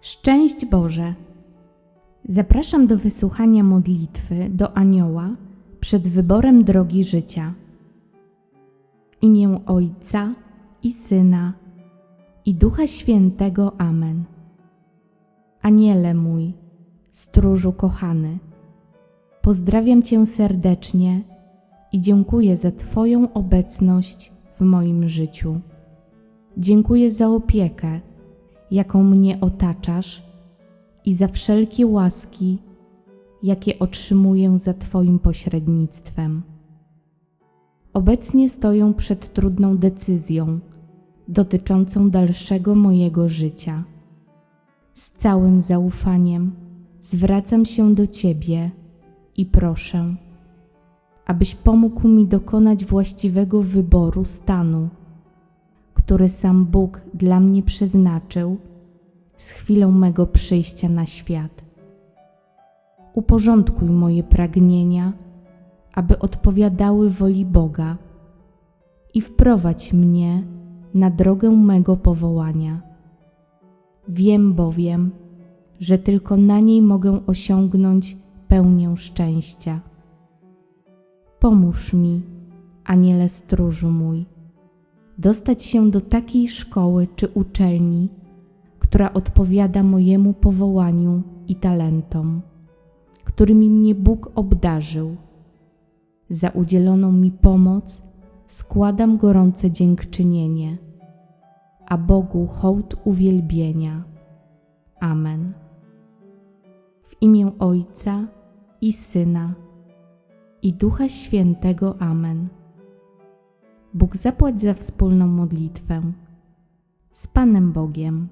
Szczęść Boże! Zapraszam do wysłuchania modlitwy do Anioła przed wyborem drogi życia. W imię Ojca i Syna i Ducha Świętego. Amen. Aniele mój, stróżu kochany, pozdrawiam Cię serdecznie i dziękuję za Twoją obecność w moim życiu. Dziękuję za opiekę, jaką mnie otaczasz i za wszelkie łaski, jakie otrzymuję za Twoim pośrednictwem. Obecnie stoję przed trudną decyzją dotyczącą dalszego mojego życia. Z całym zaufaniem zwracam się do Ciebie i proszę, abyś pomógł mi dokonać właściwego wyboru stanu, który sam Bóg dla mnie przeznaczył z chwilą mego przyjścia na świat. Uporządkuj moje pragnienia, aby odpowiadały woli Boga i wprowadź mnie na drogę mego powołania. Wiem bowiem, że tylko na niej mogę osiągnąć pełnię szczęścia. Pomóż mi, aniele stróżu mój, dostać się do takiej szkoły czy uczelni, która odpowiada mojemu powołaniu i talentom, którymi mnie Bóg obdarzył. Za udzieloną mi pomoc składam gorące dziękczynienie, a Bogu hołd uwielbienia. Amen. W imię Ojca i Syna i Ducha Świętego. Amen. Bóg zapłać za wspólną modlitwę. Z Panem Bogiem.